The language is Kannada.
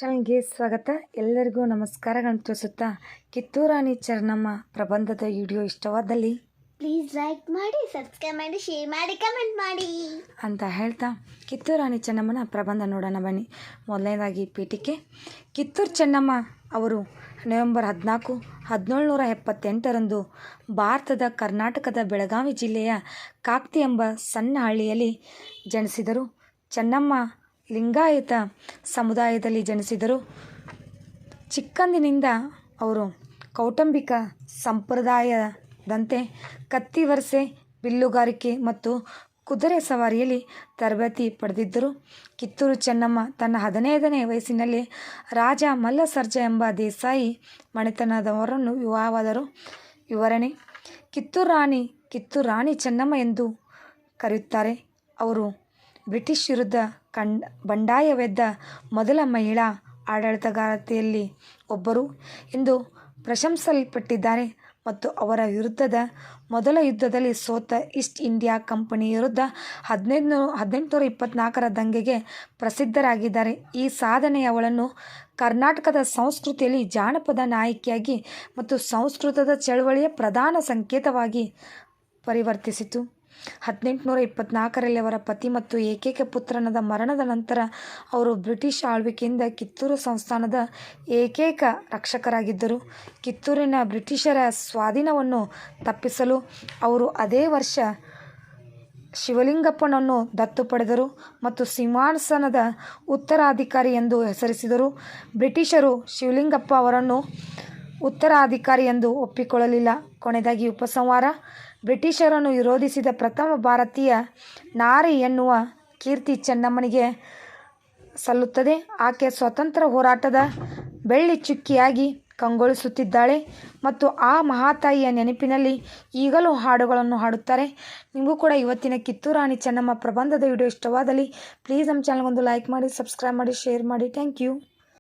ಚಾನಲ್ಗೆ ಸ್ವಾಗತ. ಎಲ್ಲರಿಗೂ ನಮಸ್ಕಾರಗಳನ್ನು ತಿಳಿಸುತ್ತಾ ಕಿತ್ತೂರಾಣಿ ಚೆನ್ನಮ್ಮ ಪ್ರಬಂಧದ ವಿಡಿಯೋ ಇಷ್ಟವಾದಲ್ಲಿ ಪ್ಲೀಸ್ ಲೈಕ್ ಮಾಡಿ ಸಬ್ಸ್ಕ್ರೈಬ್ ಮಾಡಿ ಶೇರ್ ಮಾಡಿ ಕಮೆಂಟ್ ಮಾಡಿ. ಅಂತ ಹೇಳ್ತಾ ಕಿತ್ತೂರಾಣಿ ಚೆನ್ನಮ್ಮನ ಪ್ರಬಂಧ ನೋಡೋಣ ಬನ್ನಿ. ಮೊದಲನೇದಾಗಿ ಪೀಠಿಕೆ. ಕಿತ್ತೂರು ಚೆನ್ನಮ್ಮ ಅವರು ನವೆಂಬರ್ ಹದಿನಾಲ್ಕು ಹದಿನೇಳುನೂರ ಎಪ್ಪತ್ತೆಂಟರಂದು ಭಾರತದ ಕರ್ನಾಟಕದ ಬೆಳಗಾವಿ ಜಿಲ್ಲೆಯ ಕಾಕ್ತಿ ಎಂಬ ಸಣ್ಣ ಹಳ್ಳಿಯಲ್ಲಿ ಜನಿಸಿದರು. ಚೆನ್ನಮ್ಮ ಲಿಂಗಾಯತ ಸಮುದಾಯದಲ್ಲಿ ಜನಿಸಿದರು. ಚಿಕ್ಕಂದಿನಿಂದ ಅವರು ಕೌಟುಂಬಿಕ ಸಂಪ್ರದಾಯದಂತೆ ಕತ್ತಿವರಸೆ ಬಿಲ್ಲುಗಾರಿಕೆ ಮತ್ತು ಕುದುರೆ ಸವಾರಿಯಲ್ಲಿ ತರಬೇತಿ ಪಡೆದಿದ್ದರು. ಕಿತ್ತೂರು ಚೆನ್ನಮ್ಮ ತನ್ನ ಹದಿನೈದನೇ ವಯಸ್ಸಿನಲ್ಲಿ ರಾಜ ಮಲ್ಲಸರ್ಜ ಎಂಬ ದೇಸಾಯಿ ಮನೆತನದವರನ್ನು ವಿವಾಹವಾದರು. ವಿವರಣೆ, ಕಿತ್ತೂರು ರಾಣಿ ಕಿತ್ತೂರು ರಾಣಿ ಚೆನ್ನಮ್ಮ ಎಂದು ಕರೆಯುತ್ತಾರೆ. ಅವರು ಬ್ರಿಟಿಷ್ ವಿರುದ್ಧ ಕಂಡ ಬಂಡಾಯವೆದ್ದ ಮೊದಲ ಮಹಿಳಾ ಆಡಳಿತಗಾರತೆಯಲ್ಲಿ ಒಬ್ಬರು ಎಂದು ಪ್ರಶಂಸಲ್ಪಟ್ಟಿದ್ದಾರೆ ಮತ್ತು ಅವರ ವಿರುದ್ಧದ ಮೊದಲ ಯುದ್ಧದಲ್ಲಿ ಸೋತ ಈಸ್ಟ್ ಇಂಡಿಯಾ ಕಂಪನಿ ವಿರುದ್ಧ ಹದಿನೈದು ಹದಿನೆಂಟುನೂರ ಇಪ್ಪತ್ನಾಲ್ಕರ ದಂಗೆಗೆ ಪ್ರಸಿದ್ಧರಾಗಿದ್ದಾರೆ. ಈ ಸಾಧನೆ ಅವಳನ್ನು ಕರ್ನಾಟಕದ ಸಂಸ್ಕೃತಿಯಲ್ಲಿ ಜಾನಪದ ನಾಯಕಿಯಾಗಿ ಮತ್ತು ಸಂಸ್ಕೃತದ ಚಳುವಳಿಯ ಪ್ರಧಾನ ಸಂಕೇತವಾಗಿ ಪರಿವರ್ತಿಸಿತು. ಹದಿನೆಂಟುನೂರ ಇಪ್ಪತ್ನಾಲ್ಕರಲ್ಲಿ ಅವರ ಪತಿ ಮತ್ತು ಏಕೈಕ ಪುತ್ರನದ ಮರಣದ ನಂತರ ಅವರು ಬ್ರಿಟಿಷ್ ಆಳ್ವಿಕೆಯಿಂದ ಕಿತ್ತೂರು ಸಂಸ್ಥಾನದ ಏಕೈಕ ರಕ್ಷಕರಾಗಿದ್ದರು. ಕಿತ್ತೂರಿನ ಬ್ರಿಟಿಷರ ಸ್ವಾಧೀನವನ್ನು ತಪ್ಪಿಸಲು ಅವರು ಅದೇ ವರ್ಷ ಶಿವಲಿಂಗಪ್ಪನನ್ನು ದತ್ತು ಪಡೆದರು ಮತ್ತು ಸಿಂಹಾಸನದ ಉತ್ತರಾಧಿಕಾರಿ ಎಂದು ಹೆಸರಿಸಿದರು. ಬ್ರಿಟಿಷರು ಶಿವಲಿಂಗಪ್ಪ ಅವರನ್ನು ಉತ್ತರಾಧಿಕಾರಿ ಎಂದು ಒಪ್ಪಿಕೊಳ್ಳಲಿಲ್ಲ. ಕೊನೆಯದಾಗಿ ಉಪಸಂಹಾರ. ಬ್ರಿಟಿಷರನ್ನು ವಿರೋಧಿಸಿದ ಪ್ರಥಮ ಭಾರತೀಯ ನಾರಿ ಎನ್ನುವ ಕೀರ್ತಿ ಚೆನ್ನಮ್ಮನಿಗೆ ಸಲ್ಲುತ್ತದೆ. ಆಕೆ ಸ್ವತಂತ್ರ ಹೋರಾಟದ ಬೆಳ್ಳಿ ಚುಕ್ಕಿಯಾಗಿ ಕಂಗೊಳಿಸುತ್ತಿದ್ದಾಳೆ ಮತ್ತು ಆ ಮಹಾತಾಯಿಯ ನೆನಪಿನಲ್ಲಿ ಈಗಲೂ ಹಾಡುಗಳನ್ನು ಹಾಡುತ್ತಾರೆ. ನಿಮಗೂ ಕೂಡ ಇವತ್ತಿನ ಕಿತ್ತೂರಾಣಿ ಚೆನ್ನಮ್ಮ ಪ್ರಬಂಧದ ವಿಡಿಯೋ ಇಷ್ಟವಾದಲ್ಲಿ, ಪ್ಲೀಸ್ ನಮ್ಮ ಚಾನಲ್ಗೊಂದು ಲೈಕ್ ಮಾಡಿ, ಸಬ್ಸ್ಕ್ರೈಬ್ ಮಾಡಿ, ಶೇರ್ ಮಾಡಿ. Thank you.